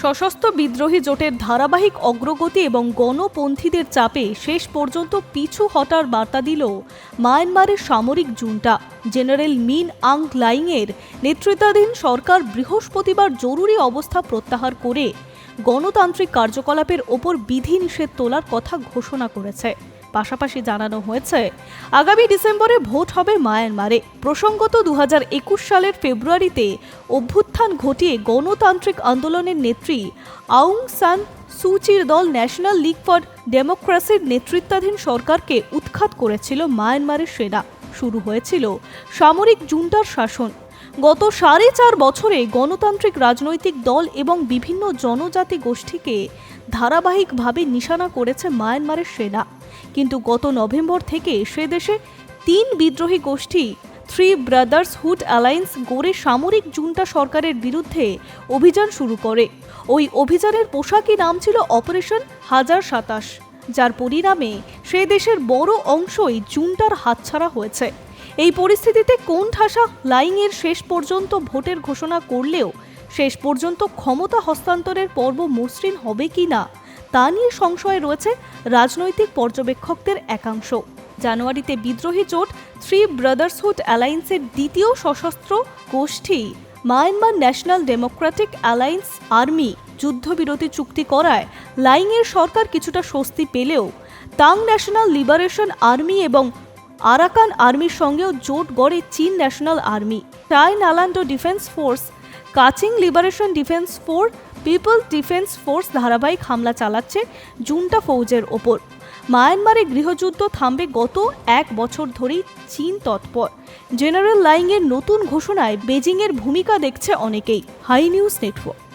সশস্ত্র বিদ্রোহী জোটের ধারাবাহিক অগ্রগতি এবং গণপন্থীদের চাপে শেষ পর্যন্ত পিছু হটার বার্তা দিল মায়ানমারের সামরিক জুনটা। জেনারেল মিন আং লাইংয়ের নেতৃত্বাধীন সরকার বৃহস্পতিবার জরুরি অবস্থা প্রত্যাহার করে গণতান্ত্রিক কার্যকলাপের ওপর বিধিনিষেধ তোলার কথা ঘোষণা করেছে। পাশাপাশি জানানো হয়েছে, আগামী ডিসেম্বরে ভোট হবে মায়ানমারে। প্রসঙ্গত দু হাজার একুশ সালের ফেব্রুয়ারিতে অভ্যুত্থান ঘটিয়ে গণতান্ত্রিক আন্দোলনের নেত্রী আউং সান সুচির দল ন্যাশনাল লিগ ফর ডেমোক্রেসির নেতৃত্বাধীন সরকারকে উৎখাত করেছিল মায়ানমারের সেনা। শুরু হয়েছিল সামরিক জুন্টার শাসন। গত সাড়ে চার বছরে গণতান্ত্রিক রাজনৈতিক দল এবং বিভিন্ন জনজাতি গোষ্ঠীকে ধারাবাহিকভাবে নিশানা করেছে মায়ানমারের সেনা। কিন্তু গত নভেম্বর থেকে সে দেশে তিন বিদ্রোহী গোষ্ঠী থ্রি ব্রাদার্স হুড অ্যালায়েন্স গড়ে সামরিক জুন্টা সরকারের বিরুদ্ধে অভিযান শুরু করে। ওই অভিযানের পোশাকি নাম ছিল অপারেশন হাজার সাতাশ, যার পরিণামে সে দেশের বড় অংশই জুন্টার হাতছাড়া হয়েছে। এই পরিস্থিতিতে কোন ঠাসা লাইংয়ের শেষ পর্যন্ত ভোটের ঘোষণা করলেও শেষ পর্যন্ত ক্ষমতা হস্তান্তরের পর্ব মসৃণ হবে কি না, তা নিয়ে সংশয়ে রয়েছে রাজনৈতিক পর্যবেক্ষকদের একাংশ। জানুয়ারিতে বিদ্রোহী জোট থ্রি ব্রাদার্সহুড অ্যালায়েন্সের দ্বিতীয় সশস্ত্র গোষ্ঠী Myanmar national democratic alliance army যুদ্ধবিরতি চুক্তি করায় লাইংয়ের সরকার কিছুটা স্বস্তি পেলেও, তাং ন্যাশনাল লিবারেশন আর্মি এবং আরাকান আর্মির সঙ্গেও জোট গড়ে চীন ন্যাশনাল আর্মি। টাই নালান্ডো defence force, Kachin liberation defence force people defence force ধারাবাহিক হামলা চালাচ্ছে জুন্টা ফৌজের ওপর। মায়ানমারে গৃহযুদ্ধ থামবে গত এক বছর ধরেই চীন তৎপর। জেনারেল লাইংয়ের নতুন ঘোষণায় বেজিংয়ের ভূমিকা দেখছে অনেকেই। Hi news network.